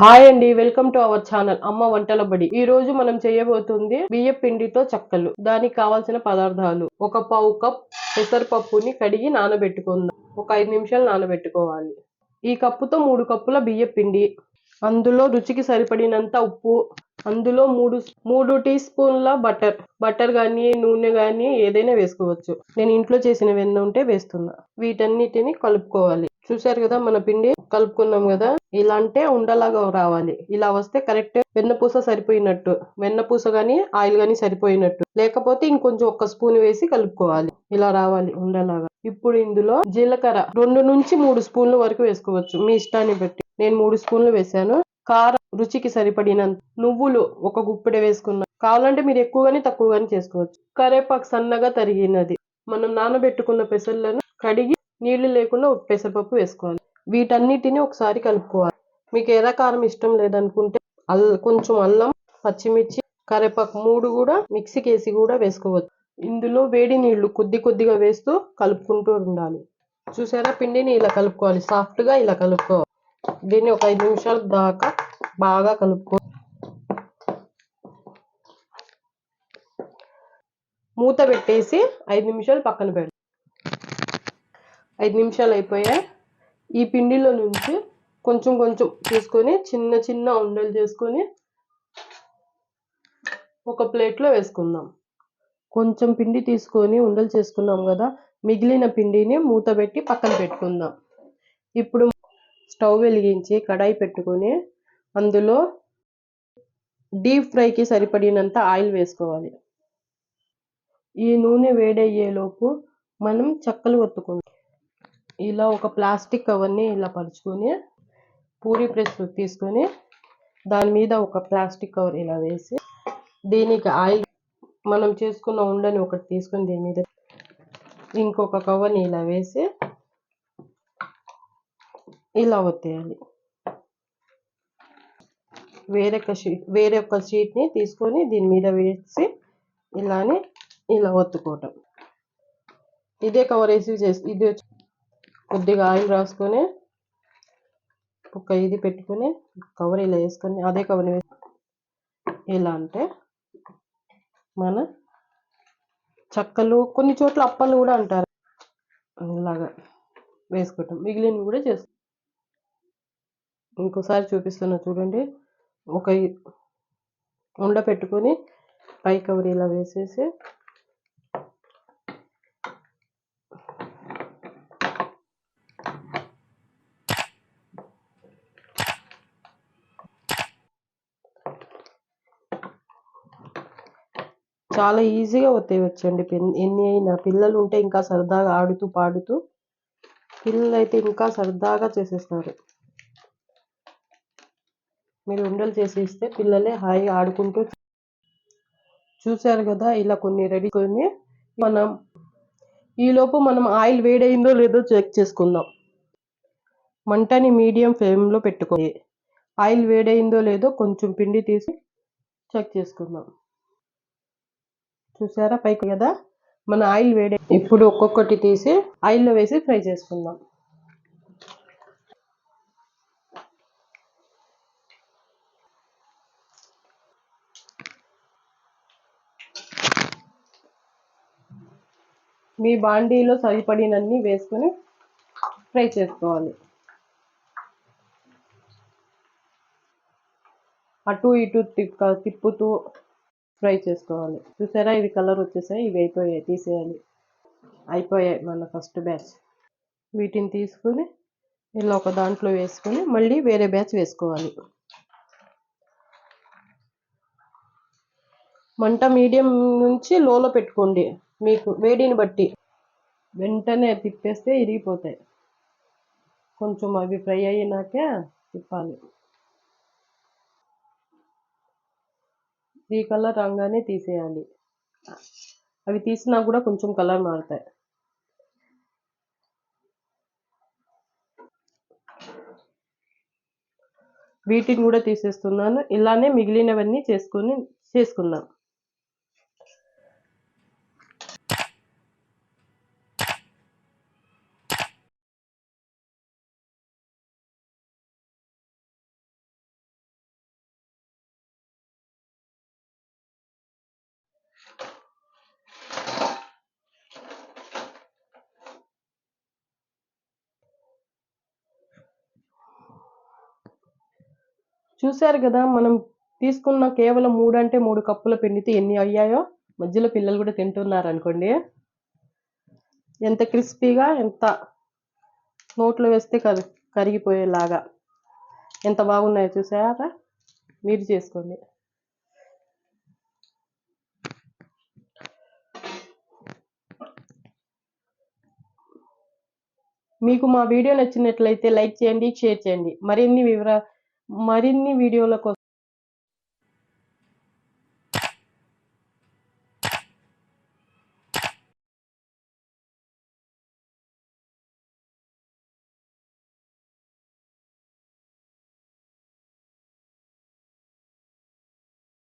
Hi అండి welcome to our channel అమ్మ వంటల బడి. ఈ రోజు మనం చేయబోతుంది బియ్య పిండితో చక్కలు దానికి కావాల్సిన పదార్థాలు. ఒక పావు కప్ పెసరపప్పుని కడిగి నానబెట్టుకుందాం. ఒక ఐదు నిమిషాలు నానబెట్టుకోవాలి. ఈ కప్పుతో మూడు కప్పుల బియ్య పిండి. అందులో రుచికి సరిపడినంత ఉప్పు. అందులో మూడు మూడు టీ స్పూన్ల బటర్. బటర్ కానీ నూనె కానీ ఏదైనా వేసుకోవచ్చు. నేను ఇంట్లో చేసిన వెన్న ఉంటే వేస్తున్నా. వీటన్నిటిని కలుపుకోవాలి. చూసారు కదా మన పిండి కలుపుకున్నాం కదా ఇలా అంటే ఉండలాగా రావాలి. ఇలా వస్తే కరెక్ట్ వెన్నపూస సరిపోయినట్టు. వెన్నపూస కానీ ఆయిల్ కానీ సరిపోయినట్టు. లేకపోతే ఇంకొంచెం ఒక్క స్పూన్ వేసి కలుపుకోవాలి. ఇలా రావాలి ఉండలాగా. ఇప్పుడు ఇందులో జీలకర్ర రెండు నుంచి మూడు స్పూన్ల వరకు వేసుకోవచ్చు. మీ ఇష్టాన్ని బట్టి. నేను మూడు స్పూన్లు వేసాను కారం రుచికి సరిపడినంత. నువ్వులు ఒక గుప్పెడ వేసుకున్నా. కావాలంటే మీరు ఎక్కువగానే తక్కువగానే చేసుకోవచ్చు. కరేపాకు సన్నగా తరిగినది. మనం నానబెట్టుకున్న పెసర్లను కడిగి నీళ్ళు లేకుండా పెసరపప్పు వేసుకోవాలి. వీటన్నిటిని ఒకసారి కలుపుకోవాలి. మీకు ఎర్ర కారం ఇష్టం లేదనుకుంటే అల్ కొంచెం అల్లం పచ్చిమిర్చి కరివేపాకు మూడు కూడా మిక్సీకి వేసి కూడా వేసుకోవచ్చు. ఇందులో వేడి నీళ్ళు కొద్ది కొద్దిగా వేస్తూ కలుపుకుంటూ ఉండాలి. చూసారా? పిండిని ఇలా కలుపుకోవాలి. సాఫ్ట్గా ఇలా కలుపుకోవాలి. దీన్ని ఒక ఐదు నిమిషాల దాకా బాగా కలుపుకో మూత పెట్టేసి ఐదు నిమిషాలు పక్కన పెడతాం ఐదు నిమిషాలు అయిపోయాయి. ఈ పిండిలో నుంచి కొంచెం కొంచెం తీసుకొని చిన్న చిన్న ఉండలు చేసుకొని ఒక ప్లేట్లో వేసుకుందాం. కొంచెం పిండి తీసుకొని ఉండలు చేసుకున్నాం కదా మిగిలిన పిండిని మూత పెట్టి పక్కన పెట్టుకుందాం. ఇప్పుడు స్టవ్ వెలిగించి కడాయి పెట్టుకొని అందులో డీప్ ఫ్రైకి సరిపడినంత ఆయిల్ వేసుకోవాలి. ఈ నూనె వేడయ్యేలోపు మనం చక్కలు ఒత్తుకుందాం. ఇలా ఒక ప్లాస్టిక్ కవర్ని ఇలా పరుచుకొని పూరి ప్రెస్ తీసుకొని దాని మీద ఒక ప్లాస్టిక్ కవర్ ఇలా వేసి దీనికి ఆయిల్ మనం చేసుకున్న ఉండని ఒకటి తీసుకొని దీని మీద ఇంకొక కవర్ని ఇలా వేసి ఇలా ఒత్తేయాలి. వేరొక షీట్ వేరే ఒక షీట్ని తీసుకొని దీని మీద వేసి ఇలానే ఇలా ఒత్తుకోవటం. ఇదే కవర్ వేసి చేసి ఇది కొద్దిగా ఆయిల్ రాసుకొని ఒక ఇది పెట్టుకొని కవర్ ఇలా వేసుకొని అదే కవర్ ఎలా అంటే మన చక్కలు కొన్ని చోట్ల అప్పలు కూడా అంటారు. ఇలాగా వేసుకుంటాం. మిగిలినవి కూడా చేస్తాం ఇంకోసారి చూపిస్తున్నా చూడండి. ఒక ఉండ పెట్టుకొని పై కవర్ ఇలా వేసేసి చాలా ఈజీగా ఒత్తేయవచ్చండి ఎన్ని అయినా. పిల్లలు ఉంటే ఇంకా సరదాగా ఆడుతూ పాడుతూ పిల్లలు అయితే ఇంకా సరదాగా చేసేస్తారు. మీరు ఉండలు చేసి ఇస్తే పిల్లలే హాయిగా ఆడుకుంటూ చూశారు కదా ఇలా కొన్ని రెడీ కొన్ని మనం ఈలోపు మనం ఆయిల్ వేడైందో లేదో చెక్ చేసుకుందాం. మంటని మీడియం ఫ్లేమ్లో పెట్టుకోండి ఆయిల్ వేడైందో లేదో కొంచెం పిండి తీసి చెక్ చేసుకుందాం. చూసారా? పైకి కదా? మన ఆయిల్ వేడే ఇప్పుడు ఒక్కొక్కటి తీసి ఆయిల్లో వేసి ఫ్రై చేసుకుందాం. మీ బాండీలో సరిపడినన్ని వేసుకొని ఫ్రై చేసుకోవాలి. అటు ఇటు తిప్పుతూ ఫ్రై చేసుకోవాలి. చూసారా? ఇవి కలర్ వచ్చేసాయి. ఇవి అయిపోయాయి. తీసేయాలి. అయిపోయాయి మన ఫస్ట్ బ్యాచ్. వీటిని తీసుకొని ఇలా ఒక దాంట్లో వేసుకొని మళ్ళీ వేరే బ్యాచ్ వేసుకోవాలి. మంట మీడియం నుంచి లోలో పెట్టుకోండి. మీకు వేడిని బట్టి. వెంటనే తిప్పేస్తే ఇరిగిపోతాయి. కొంచెం అవి ఫ్రై అయినాకే తిప్పాలి. ఈ కలర్ రాగానే తీసేయాలి అవి తీసినా కూడా కొంచెం కలర్ మారుతాయి. వీటిని కూడా తీసేస్తున్నాను. ఇలానే మిగిలినవన్నీ చేసుకొని చేసుకుందాం. చూశారు కదా మనం తీసుకున్న కేవలం మూడు అంటే మూడు కప్పుల పిండితే ఎన్ని అయ్యాయో? మధ్యలో పిల్లలు కూడా తింటున్నారు అనుకోండి ఎంత క్రిస్పీగా ఎంత నోట్లో వేస్తే కరి కరిగిపోయేలాగా. ఎంత బాగున్నాయో చూసారా మీరు చేసుకోండి. మీకు మా వీడియో నచ్చినట్లయితే లైక్ చేయండి షేర్ చేయండి. మరిన్ని వివర మరిన్ని వీడియోల కోసం